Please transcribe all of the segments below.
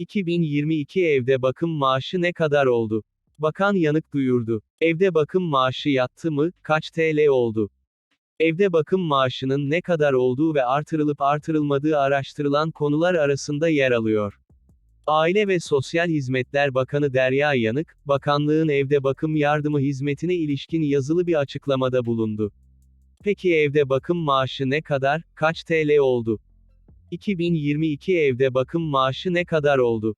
2022 evde bakım maaşı ne kadar oldu? Bakan yanık duyurdu. Evde bakım maaşı yattı mı, kaç TL oldu? Evde bakım maaşının ne kadar olduğu ve artırılıp artırılmadığı araştırılan konular arasında yer alıyor. Aile ve Sosyal Hizmetler Bakanı Derya Yanık, bakanlığın evde bakım yardımı hizmetine ilişkin yazılı bir açıklamada bulundu. Peki evde bakım maaşı ne kadar, kaç TL oldu? 2022 evde bakım maaşı ne kadar oldu?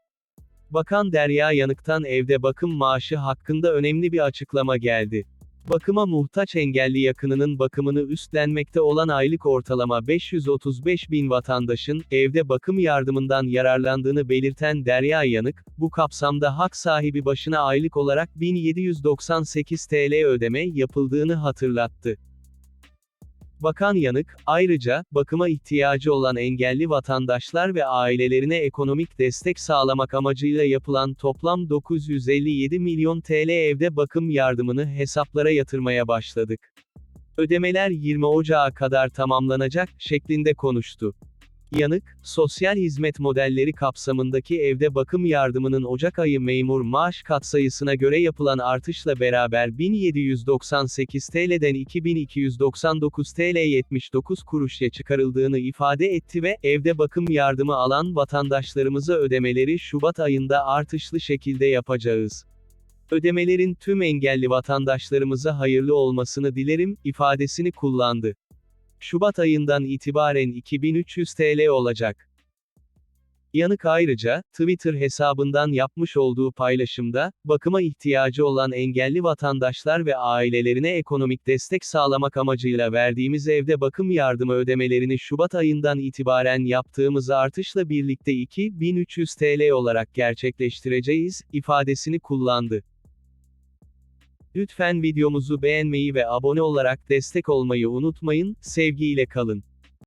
Bakan Derya Yanık'tan evde bakım maaşı hakkında önemli bir açıklama geldi. Bakıma muhtaç engelli yakınının bakımını üstlenmekte olan aylık ortalama 535 bin vatandaşın, evde bakım yardımından yararlandığını belirten Derya Yanık, bu kapsamda hak sahibi başına aylık olarak 1798 TL ödeme yapıldığını hatırlattı. Bakan Yanık, ayrıca, bakıma ihtiyacı olan engelli vatandaşlar ve ailelerine ekonomik destek sağlamak amacıyla yapılan toplam 957 milyon TL evde bakım yardımını hesaplara yatırmaya başladık. Ödemeler 20 Ocağı kadar tamamlanacak, şeklinde konuştu. Yanık, sosyal hizmet modelleri kapsamındaki evde bakım yardımının Ocak ayı memur maaş katsayısına göre yapılan artışla beraber 1798 TL'den 2299 TL 79 kuruşa çıkarıldığını ifade etti ve, evde bakım yardımı alan vatandaşlarımıza ödemeleri Şubat ayında artışlı şekilde yapacağız. Ödemelerin tüm engelli vatandaşlarımıza hayırlı olmasını dilerim, ifadesini kullandı. Şubat ayından itibaren 2300 TL olacak. Yanık ayrıca, Twitter hesabından yapmış olduğu paylaşımda, bakıma ihtiyacı olan engelli vatandaşlar ve ailelerine ekonomik destek sağlamak amacıyla verdiğimiz evde bakım yardımı ödemelerini Şubat ayından itibaren yaptığımız artışla birlikte 2300 TL olarak gerçekleştireceğiz, ifadesini kullandı. Lütfen videomuzu beğenmeyi ve abone olarak destek olmayı unutmayın, sevgiyle kalın.